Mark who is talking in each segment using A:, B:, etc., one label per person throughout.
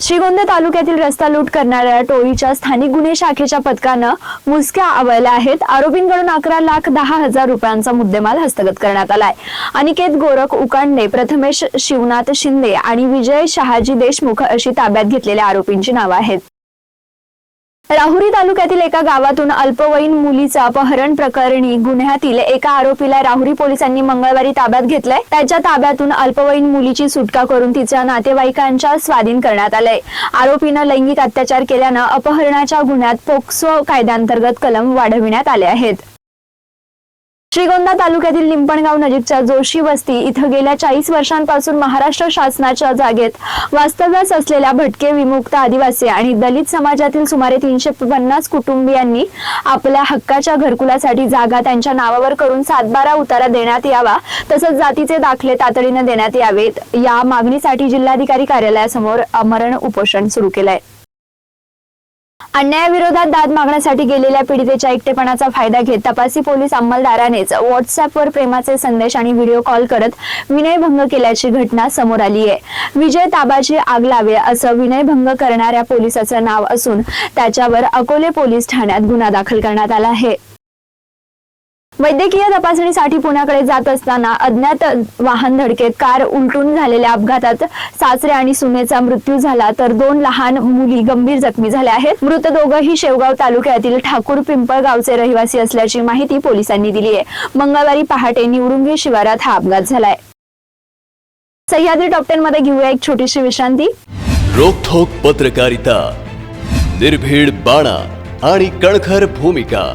A: श्रीगोंदा तालुक्यातील रस्ता लूट करणाऱ्या टोळीच्या स्थानिक गुन्हे शाखेच्या पथकानं मुसक्या आवळल्या आहेत. आरोपींकडून अकरा लाख दहा हजार रुपयांचा मुद्देमाल हस्तगत करण्यात आलाय. अनिकेत गोरख उकांडे प्रथमेश शिवनाथ शिंदे आणि विजय शहाजी देशमुख अशी ताब्यात घेतलेल्या आरोपींची नावं आहेत. राहुरी तालुक्यातील एका गावातून अल्पवयीन मुलीचं अपहरण प्रकरणी गुन्ह्यातील एका आरोपीला राहुरी पोलिसांनी मंगळवारी ताब्यात घेतलंय. त्याच्या ताब्यातून अल्पवयीन मुलीची सुटका करून तिच्या नातेवाईकांच्या स्वाधीन करण्यात आलंय. आरोपीनं लैंगिक अत्याचार केल्यानं अपहरणाच्या गुन्ह्यात पोक्सो कायद्याअंतर्गत कलम वाढविण्यात आले आहेत. श्रीगोंदा तालुक्यातील लिंपणगाव नजीकच्या जोशी वस्ती इथं गेल्या चाळीस वर्षांपासून महाराष्ट्र शासनाच्या जागेत वास्तव्यास असलेल्या भटके विमुक्त आदिवासी आणि दलित समाजातील सुमारे तीनशे पन्नास कुटुंबियांनी आपल्या हक्काच्या घरकुलासाठी जागा त्यांच्या नावावर करून सातबारा उतारा देण्यात यावा तसंच जातीचे दाखले तातडीनं देण्यात यावेत. या मागणीसाठी जिल्हाधिकारी कार्यालयासमोर अमरण उपोषण सुरू केलंय. अन्यायाविरोधात दाद मागण्यासाठी गेलेल्या पीडितेच्या एकटेपणाचा फायदा घेत तपासी पोलीस अंमलदारानेच व्हॉट्सअपवर प्रेमाचे संदेश आणि व्हिडिओ कॉल करत विनयभंग केल्याची घटना समोर आली आहे. विजय ताबाजी आग लावे असं विनयभंग करणाऱ्या पोलिसाचं नाव असून त्याच्यावर अकोले पोलीस ठाण्यात गुन्हा दाखल करण्यात आला आहे. वैद्यकीय तपासणीसाठी पुण्याकडे जात असताना अज्ञात वाहन धडकेत कार उलटून झालेल्या अपघातात सासरे आणि सुनेचा मृत्यू झाला तर दोन लहान मुली गंभीर जखमी झाल्या आहेत. मृत दोघंही शेवगाव तालुक्यातील ठाकूर पिंपळगावचे रहिवासी असल्याची माहिती पोलिसांनी दिली आहे. मंगळवारी पहाटे निवडुंगी शिवारात हा अपघात झालाय. सह्याद्री डॉक्टरमध्ये घेऊया एक छोटीशी विश्रांती.
B: रोखोक पत्रकारिता निर्भीड बाणा आणि कणखर भूमिका.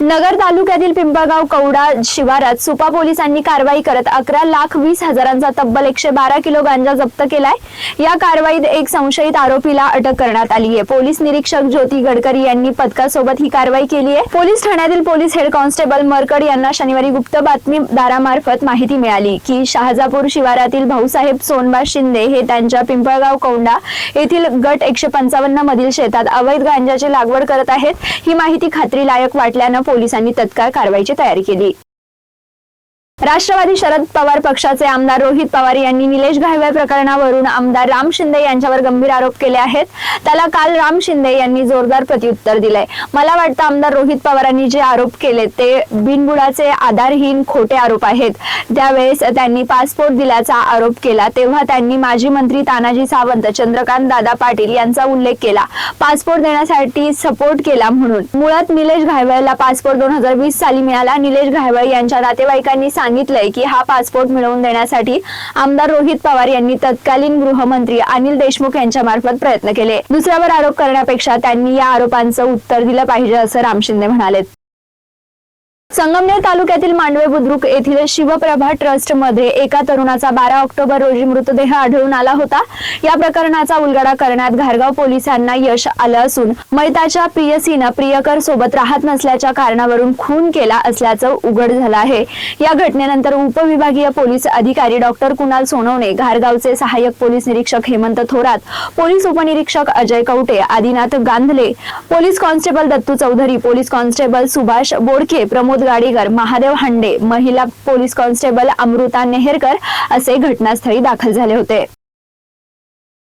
A: नगर तालुक्यातील पिंपळगाव कवडा शिवारात सुपा पोलिसांनी कारवाई करत अकरा लाख वीस हजारांचा तब्बल एकशे बारा किलो गांजा जप्त केलाय. या कारवाईत एक संशयित आरोपीला अटक करण्यात आली आहे. पोलीस निरीक्षक ज्योती गडकरी यांनी पथकासोबत ही कारवाई केली आहे. पोलीस ठाण्यातील पोलीस हेड कॉन्स्टेबल मरकड यांना शनिवारी गुप्त बातमीदारामार्फत माहिती मिळाली की शहाजापूर शिवारातील भाऊसाहेब सोनबा शिंदे हे त्यांच्या पिंपळगाव कौंडा येथील गट एकशे पंचावन्न मधील शेतात अवैध गांजाची लागवड करत आहेत. ही माहिती खात्रीलायक वाटल्यानं पोलिसांनी तत्काळ कारवाईची तयारी केली. राष्ट्रवादी शरद पवार पक्षाचे आमदार रोहित पवार यांनी निलेश घायवे प्रकरणावरून आमदार राम शिंदे यांच्यावर गंभीर आरोप केले आहेत. त्याला काल राम शिंदे यांनी जोरदार प्रत्युत्तर दिलंय. मला वाटतं आमदार रोहित पवारांनी जे आरोप केले ते बिनबुडाचे आधारहीन खोटे आरोप आहेत. त्यावेळेस त्यांनी पासपोर्ट दिल्याचा आरोप केला तेव्हा त्यांनी माजी मंत्री तानाजी सावंत चंद्रकांत दादा पाटील यांचा उल्लेख केला. पासपोर्ट देण्यासाठी सपोर्ट केला म्हणून. मुळात निलेश घायवळला पासपोर्ट दोन हजार वीस साली मिळाला. निलेश घायवळ यांच्या नातेवाईकांनी सांगितलंय की हा पासपोर्ट मिळवून देण्यासाठी आमदार रोहित पवार यांनी तत्कालीन गृहमंत्री अनिल देशमुख यांच्या मार्फत प्रयत्न केले. दुसऱ्यावर आरोप करण्यापेक्षा त्यांनी या आरोपांचं उत्तर दिलं पाहिजे असं राम शिंदे म्हणाले संगमनेर तालुक्यातील मांडवे बुद्रुक येथील शिवप्रभा ट्रस्टमध्ये एका तरुणाचा बारा ऑक्टोबर रोजी मृतदेह आढळून आला होता. या प्रकरणाचा उलगडा करण्यात घारगाव पोलिसांना यश आलं असून मैताच्या प्रियसीनं प्रियकर सोबत राहत नसल्याच्या कारणावरून खून केला असल्याचं उघड झालं आहे. या घटनेनंतर उपविभागीय पोलीस अधिकारी डॉक्टर कुणाल सोनवणे घारगावचे सहाय्यक पोलीस निरीक्षक हेमंत थोरात पोलीस उपनिरीक्षक Ajay Kawate Adinath Gandhale police constable Dattu Chaudhari police constable Subhash Bodke Pramod Gadikar Mahadev Hande महिला पोलीस कॉन्स्टेबल अमृता नेहरकर असे घटनास्थळी दाखल झाले होते.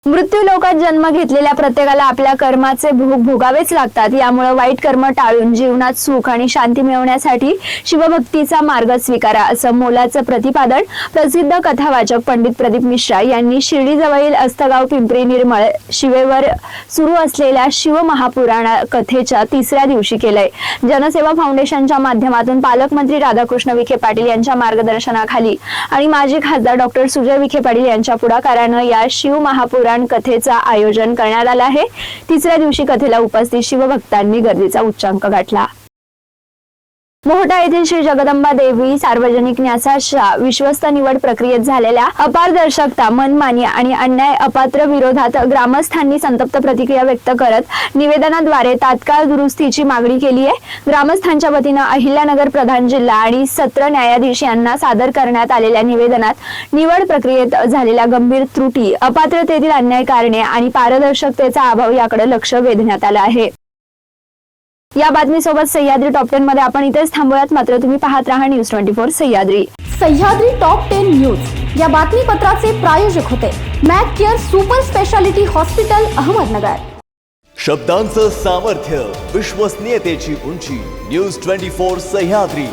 A: मृत्यू लोकात जन्म घेतलेल्या प्रत्येकाला आपल्या कर्माचे भोग भोगावेच लागतात. यामुळे वाईट कर्म टाळून जीवनात सुख आणि शांती मिळवण्यासाठी शिवभक्तीचा मार्ग स्वीकारा असं मोलाचं प्रतिपादन प्रसिद्ध कथावाचक पंडित प्रदीप मिश्रा यांनी शिर्डीजवळील अस्तगाव पिंपरी निर्मळ शिवेवर सुरू असलेल्या शिवमहापुराणा कथेच्या तिसऱ्या दिवशी केलंय. जनसेवा फाउंडेशनच्या माध्यमातून पालकमंत्री राधाकृष्ण विखे पाटील यांच्या मार्गदर्शनाखाली आणि माजी खासदार डॉक्टर सुजय विखे पाटील यांच्या पुढाकारानं या शिव महापुराण कथेचं आयोजन करण्यात आलं आहे. तिसऱ्या दिवशी कथेला उपस्थित शिवभक्तांनी गर्दीचा उच्चांक गाठला. मोहटा येथील श्री जगदंबा देवी सार्वजनिक न्यासाच्या विश्वस्त निवड प्रक्रियेत झालेल्या अपारदर्शकता मनमानी आणि अन्याय अपात्र विरोधात ग्रामस्थांनी संतप्त प्रतिक्रिया व्यक्त करत निवेदनाद्वारे तात्काळ दुरुस्तीची मागणी केली आहे. ग्रामस्थांच्या वतीनं अहिल्यानगर प्रधान जिल्हा आणि सत्र न्यायाधीश यांना सादर करण्यात आलेल्या निवेदनात निवड प्रक्रियेत झालेल्या गंभीर त्रुटी अपात्रतेतील अन्याय कारणे आणि पारदर्शकतेचा अभाव याकडे लक्ष वेधण्यात आलं आहे. या बातमीसोबत सह्याद्री टॉप टेन मध्ये आपण इथेच थांबूयात. मात्र तुम्ही पाहत राहा news twenty four Sahyadri.
C: Sahyadri top ten news या बातमीपत्राचे प्रायोजक होते Mac care super speciality hospital Ahmednagar.
B: शब्दांचं सामर्थ्य विश्वसनीयतेची उंची. News twenty four Sahyadri.